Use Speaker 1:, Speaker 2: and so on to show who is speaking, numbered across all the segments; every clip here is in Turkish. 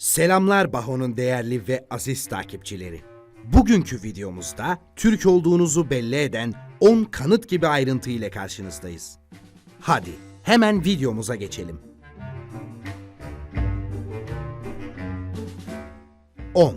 Speaker 1: Selamlar Baho'nun değerli ve aziz takipçileri. Bugünkü videomuzda Türk olduğunuzu belli eden 10 kanıt gibi ayrıntı ile karşınızdayız. Hadi hemen videomuza geçelim. 10.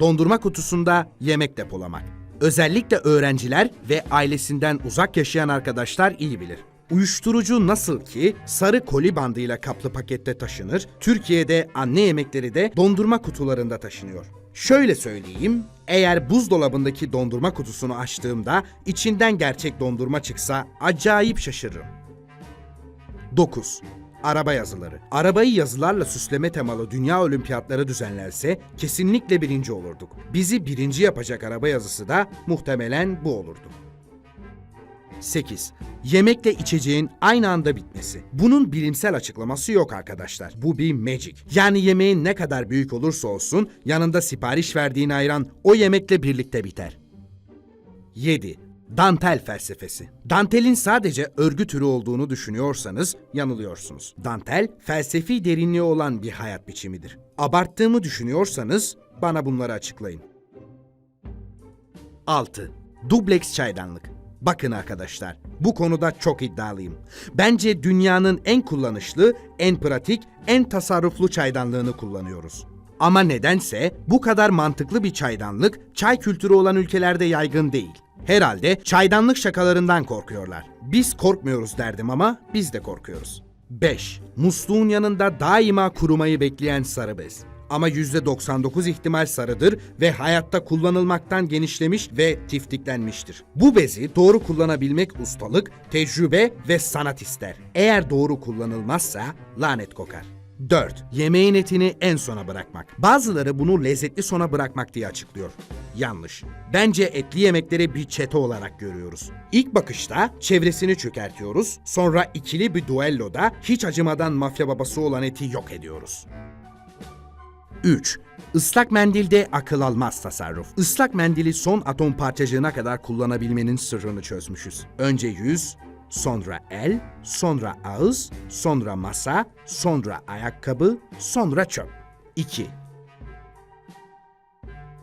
Speaker 1: Dondurma kutusunda yemek depolamak. Özellikle öğrenciler ve ailesinden uzak yaşayan arkadaşlar iyi bilir. Uyuşturucu nasıl ki sarı koli bandıyla kaplı pakette taşınır, Türkiye'de anne yemekleri de dondurma kutularında taşınıyor. Şöyle söyleyeyim, eğer buzdolabındaki dondurma kutusunu açtığımda içinden gerçek dondurma çıksa acayip şaşırırım. 9. Araba yazıları. Arabayı yazılarla süsleme temalı dünya olimpiyatları düzenlense kesinlikle birinci olurduk. Bizi birinci yapacak araba yazısı da muhtemelen bu olurdu. 8. Yemekle içeceğin aynı anda bitmesi. Bunun bilimsel açıklaması yok arkadaşlar. Bu bir magic. Yani yemeğin ne kadar büyük olursa olsun yanında sipariş verdiğin ayran o yemekle birlikte biter. 7. Dantel felsefesi. Dantelin sadece örgü türü olduğunu düşünüyorsanız yanılıyorsunuz. Dantel, felsefi derinliği olan bir hayat biçimidir. Abarttığımı düşünüyorsanız bana bunları açıklayın. 6. Dubleks çaydanlık. Bakın arkadaşlar, bu konuda çok iddialıyım. Bence dünyanın en kullanışlı, en pratik, en tasarruflu çaydanlığını kullanıyoruz. Ama nedense bu kadar mantıklı bir çaydanlık çay kültürü olan ülkelerde yaygın değil. Herhalde çaydanlık şakalarından korkuyorlar. Biz korkmuyoruz derdim ama biz de korkuyoruz. 5. Musluğun yanında daima kurumayı bekleyen sarı bez. Ama %99 ihtimal sarıdır ve hayatta kullanılmaktan genişlemiş ve tiftiklenmiştir. Bu bezi doğru kullanabilmek ustalık, tecrübe ve sanat ister. Eğer doğru kullanılmazsa lanet kokar. 4. Yemeğin etini en sona bırakmak. Bazıları bunu lezzetli sona bırakmak diye açıklıyor. Yanlış. Bence etli yemekleri bir çete olarak görüyoruz. İlk bakışta çevresini çökertiyoruz, sonra ikili bir duelloda hiç acımadan mafya babası olan eti yok ediyoruz. 3. Islak mendilde akıl almaz tasarruf. Islak mendili son atom parçacığına kadar kullanabilmenin sırrını çözmüşüz. Önce yüz, sonra el, sonra ağız, sonra masa, sonra ayakkabı, sonra çöp. 2.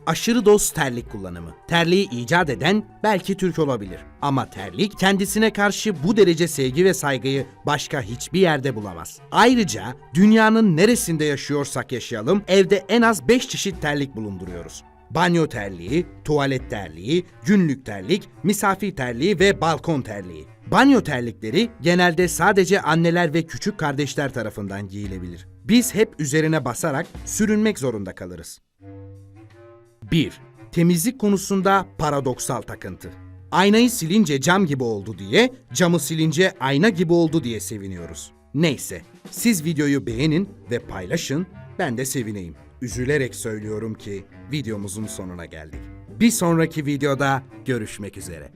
Speaker 1: Aşırı doz terlik kullanımı. Terliği icat eden belki Türk olabilir. Ama terlik kendisine karşı bu derece sevgi ve saygıyı başka hiçbir yerde bulamaz. Ayrıca dünyanın neresinde yaşıyorsak yaşayalım evde en az 5 çeşit terlik bulunduruyoruz. Banyo terliği, tuvalet terliği, günlük terlik, misafir terliği ve balkon terliği. Banyo terlikleri genelde sadece anneler ve küçük kardeşler tarafından giyilebilir. Biz hep üzerine basarak sürünmek zorunda kalırız. 1. Temizlik konusunda paradoksal takıntı. Aynayı silince cam gibi oldu diye, camı silince ayna gibi oldu diye seviniyoruz. Neyse, siz videoyu beğenin ve paylaşın, ben de sevineyim. Üzülerek söylüyorum ki videomuzun sonuna geldik. Bir sonraki videoda görüşmek üzere.